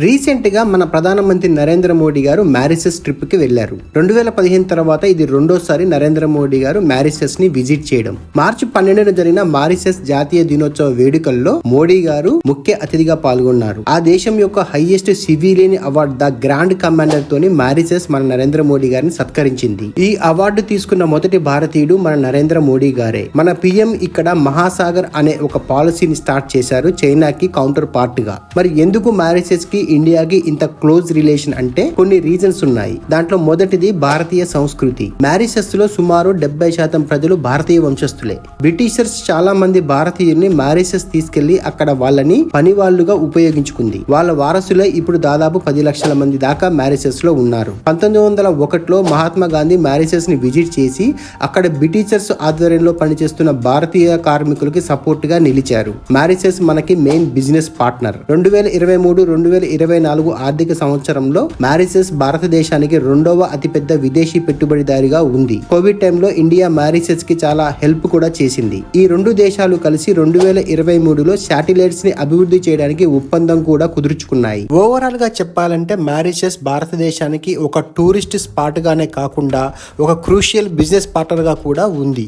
రీసెంట్గా మన ప్రధానమంత్రి నరేంద్ర మోడీ గారు మ్యారిసెస్ ట్రిప్కి వెళ్ళారు రెండు వేల పదిహేను తర్వాత ఇది రెండోసారి నరేంద్ర మోడీ గారు మ్యారిసెస్ని విజిట్ చేయడం. మార్చి పన్నెండున జరిగిన మారిసెస్ జాతీయ దినోత్సవ వేడుకల్లో మోడీ గారు ముఖ్య అతిథిగా పాల్గొన్నారు. ఆ దేశం యొక్క highest civilian award the grand commander తోని మారిసెస్ మన నరేంద్ర మోడీ గారిని సత్కరించింది. ఈ అవార్డు తీసుకున్న మొదటి భారతీయుడు మన నరేంద్ర మోడీ గారే. మన పిఎం ఇక్కడ మహాసాగర్ అనే ఒక పాలసీని స్టార్ట్ చేశారు చైనాకి కౌంటర్ పార్ట్గా. మరి ఎందుకు మారిసెస్కి ఇండియాకి ఇంత క్లోజ్ రిలేషన్ అంటే కొన్ని రీజన్స్ ఉన్నాయి. దాంట్లో మొదటిది భారతీయ సంస్కృతి. మారిసెస్లో సుమారు డెబ్బై శాతం ప్రజలు భారతీయ వంశస్థులే. బ్రిటిషర్స్ చాలా మంది భారతీయుల్ని మారిసెస్ తీసుకెళ్ళి అక్కడ వాళ్ళని పని వాళ్ళుగా ఉపయోగించుకుంది. వాళ్ళ వారసులే ఇప్పుడు దాదాపు పది లక్షల మంది దాకా మారిసెస్లో ఉన్నారు. పంతొమ్మిది వందల ఒకటిలో మహాత్మా గాంధీ మారిసెస్ని విజిట్ చేసి అక్కడ బ్రిటిషర్స్ ఆధ్వర్యంలో పనిచేస్తున్న భారతీయ కార్మికులకి సపోర్ట్గా నిలిచారు. మారిసెస్ మనకి మెయిన్ బిజినెస్ పార్ట్నర్. రెండు వేల ఇరవై మూడు రెండు వేల ఇరవై నాలుగు ఆర్థిక సంవత్సరంలో మారిసెస్ భారతదేశానికి రెండవ అతిపెద్ద విదేశీ పెట్టుబడిదారిగా ఉంది. కోవిడ్ టైంలో ఇండియా మారిసెస్కి చాలా హెల్ప్ కూడా చేసింది. ఈ రెండు దేశాలు కలిసి రెండు వేల ఇరవై మూడులో శాటిలైట్స్ని అభివృద్ధి చేయడానికి ఒప్పందం కూడా కుదుర్చుకున్నాయి. ఓవరాల్గా చెప్పాలంటే మారిషస్ భారతదేశానికి ఒక టూరిస్ట్ స్పాట్ గానే కాకుండా ఒక క్రూషియల్ బిజినెస్ పార్ట్నర్గా కూడా ఉంది.